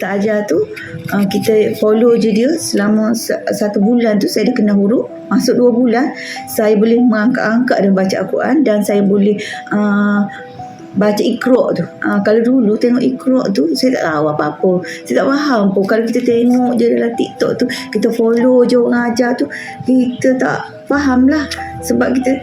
ajar tu uh, kita follow je dia selama sa- satu bulan tu saya dah kenal huruf masuk dua bulan saya boleh mengangkat-angkat dan baca Al-Quran dan saya boleh uh, baca ikra' tu. Ha, kalau dulu tengok ikra' tu saya tak tahu apa-apa. Saya tak faham pun. Kalau kita tengok je dalam TikTok tu, kita follow je orang ajar tu, kita tak faham lah. Sebab kita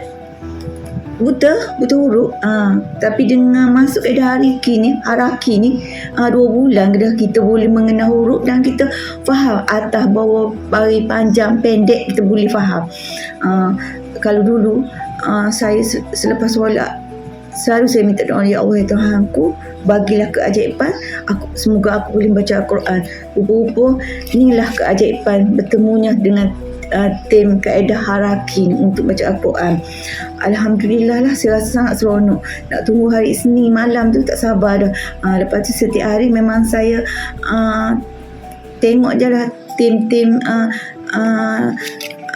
buta, buta huruf. Ha, tapi dengan masuk ke hariki ni, haraki ni, ha, dua bulan dah kita boleh mengenal huruf dan kita faham atas, bawah, bari, panjang, pendek, kita boleh faham. Ha, kalau dulu, uh, saya se- selepas solat selalu saya minta doa ya Allah ya Tuhanku bagilah keajaiban aku semoga aku boleh baca Al-Quran rupa-rupa inilah keajaiban bertemunya dengan uh, tim kaedah haraki ni untuk baca Al-Quran. Alhamdulillah lah saya rasa sangat seronok. Nak tunggu hari Isnin malam tu tak sabar dah. Uh, lepas tu setiap hari memang saya uh, tengok je lah tim-tim uh,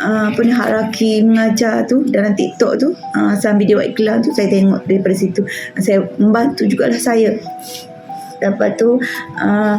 apa ni haraki mengajar tu dalam TikTok tu. Uh, sambil dia buat iklan tu saya tengok daripada situ. Saya membantu jugalah saya. Lepas tu uh,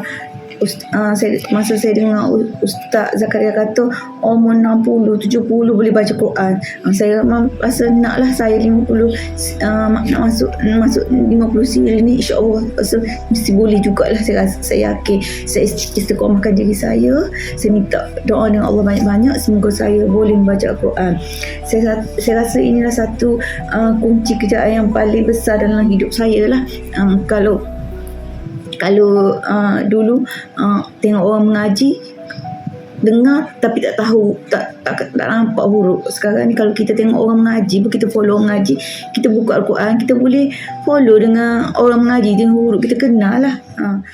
masa saya dengar Ustaz Zakaria kata umur 60, 70 boleh baca Quran. Uh, saya memang rasa nak lah saya 50 uh, nak masuk masuk 50 siri ni insyaAllah rasa mesti boleh jugalah saya rasa, saya yakin. Saya istiqomahkan diri saya saya minta doa dengan Allah banyak-banyak semoga saya boleh membaca Al-Quran saya, saya rasa inilah satu uh, kunci kejayaan yang paling besar dalam hidup saya lah. Uh, kalau kalau uh, dulu uh, tengok orang mengaji dengar tapi tak tahu tak tak, tak nampak huruf sekarang ni kalau kita tengok orang mengaji kita follow orang mengaji kita buka Al-Quran kita boleh follow dengan orang mengaji dengan huruf kita kenal lah uh.